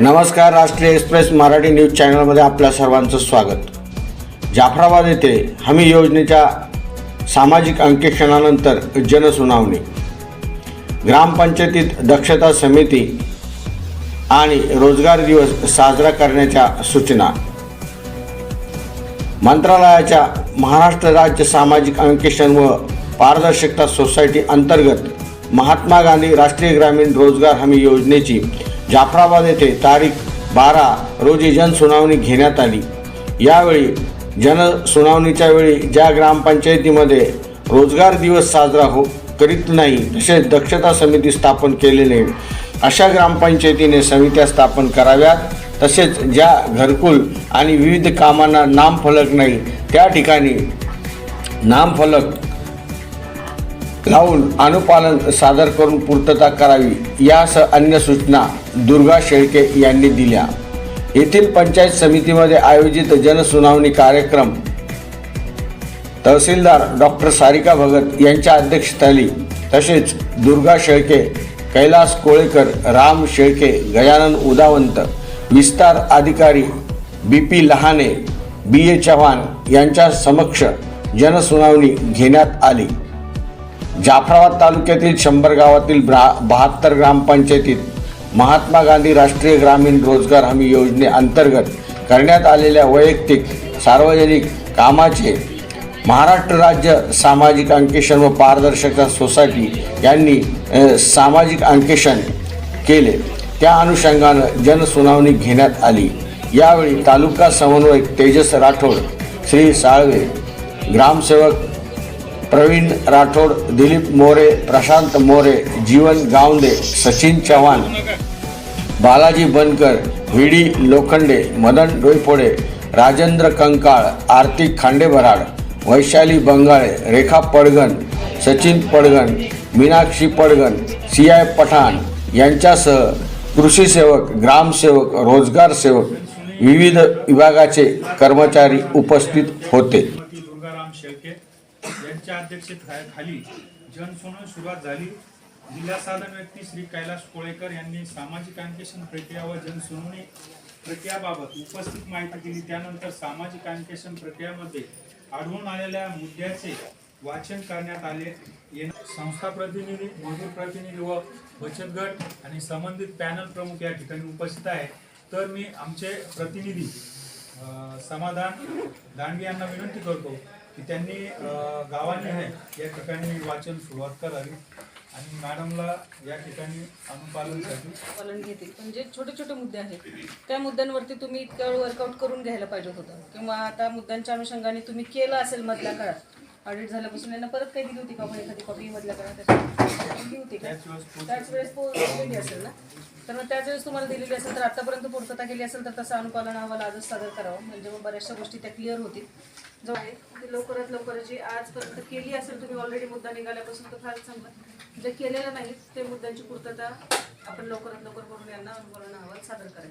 नमस्कार राष्ट्रीय express Marathi news चॅनलमध्ये आपल्या सर्वांचं स्वागत. जाफराबाद येथे हमी योजनेच्या सामाजिक अंकेक्षणानंतर जनसुनावणी. ग्रामपंचायतीत दक्षता समिती आणि रोजगार दिवस साजरा करण्याच्या सूचना. मंत्रालयाच्या महाराष्ट्र राज्य सामाजिक अंकेक्षण व पारदर्शकता सोसायटी अंतर्गत महात्मा गांधी राष्ट्रीय ग्रामीण रोजगार हमी योजनेची जाफराबाद येथे तारीख बारा रोजी जनसुनावणी घेण्यात आली. यावेळी जनसुनावणीच्या वेळी ज्या ग्रामपंचायतीमध्ये रोजगार दिवस साजरा हो करीत नाही तसेच दक्षता समिती स्थापन केलेले अशा ग्रामपंचायतीने समित्या स्थापन कराव्यात. तसेच ज्या घरकुल आणि विविध कामांना नामफलक नाही त्या ठिकाणी नामफलक लावून अनुपालन सादर करून पूर्तता करावी यासह अन्य सूचना दुर्गा शेळके यांनी दिल्या. येथील पंचायत समितीमध्ये आयोजित जनसुनावणी कार्यक्रम तहसीलदार डॉक्टर सारिका भगत यांच्या अध्यक्षतेखाली तसेच दुर्गा शेळके कैलास कोळेकर राम शेळके गजानन उदावंत विस्तार अधिकारी B P Lahane B A Chavan यांच्या समक्ष जनसुनावणी घेण्यात आली. जाफराबाद तालुक्यातील शंभर गावातील ब्रा बहात्तर ग्रामपंचायतीत महात्मा गांधी राष्ट्रीय ग्रामीण रोजगार हमी योजनेअंतर्गत करण्यात आलेल्या वैयक्तिक सार्वजनिक कामाचे महाराष्ट्र राज्य सामाजिक अंकेशन व पारदर्शकता सोसायटी यांनी सामाजिक अंकेशन केले. त्या अनुषंगानं जनसुनावणी घेण्यात आली. यावेळी तालुका समन्वयक तेजस राठोड श्री साळवे ग्रामसेवक Pravin Rathod Dilip More Prashant More Jeevan Gawande Sachin Chavan Balaji Bankar V D Lokhande Madan Doiphode Rajendra Kankal Aarti Khandebharad Vaishali Bangale Rekha Padgan Sachin Padgan Meenakshi Padgan C I Pathan यांच्यासह कृषी सेवक ग्रामसेवक रोजगार सेवक विविध विभागाचे कर्मचारी उपस्थित होते. यांच्या अध्यक्षतेखाली जनसुनावणी सुरुवात झाली. जिल्हा साधन व्यक्ती श्री कैलास कोळेकर यांनी सामाजिक अंकेक्षण प्रक्रिया व जनसुनावणी प्रक्रियाबाबत उपस्थित माहिती दिली. त्यानंतर सामाजिक अंकेक्षण प्रक्रियामध्ये आढळून आलेल्या मुद्द्याचे वाचन करण्यात आले. संस्था प्रतिनिधी मजूर प्रतिनिधी व बचत गट आणि संबंधित पॅनल प्रमुख या ठिकाणी उपस्थित आहे तर मी आमचे प्रतिनिधी समाधान दांडगे यांना विनंती करतो. की त्यांनी गावाने आहे या ठिकाणी वाचन सुरुवात करावी आणि मॅडमला या ठिकाणी अनुपालनसाठी पालन घेतील. पण जे छोटे छोटे मुद्दे आहेत. त्या मुद्द्यांवरती तुम्ही इतकं वर्कआउट करून घ्यायला पाहिजे होतं. किंवा आता मुद्द्यांच्या अनुषंगाने तुम्ही केलं असेल मधल्या काळात ऑडिट झाल्यापासून यांना परत काही दिली होती का? आपण एखादी कॉपी मधल्या दिली होती का? त्याच वेळेस दिलेली असेल ना? तर मग त्याच वेळेस तुम्हाला दिलेली असेल तर आतापर्यंत पूर्तता केली असेल तर तसं अनुपालन अहवाल आजच सादर करावं. म्हणजे मग बऱ्याचशा गोष्टी त्या क्लिअर होतील. जो आहे. ते लवकरात लवकर जी आजपर्यंत केली असेल तुम्ही ऑलरेडी मुद्दा निघाल्यापासून तर फार चांगलं. जे केलेलं नाही ते मुद्द्यांची पूर्तता आपण लवकरात लवकर करून यांना अनुपालन अहवाल सादर करायचा.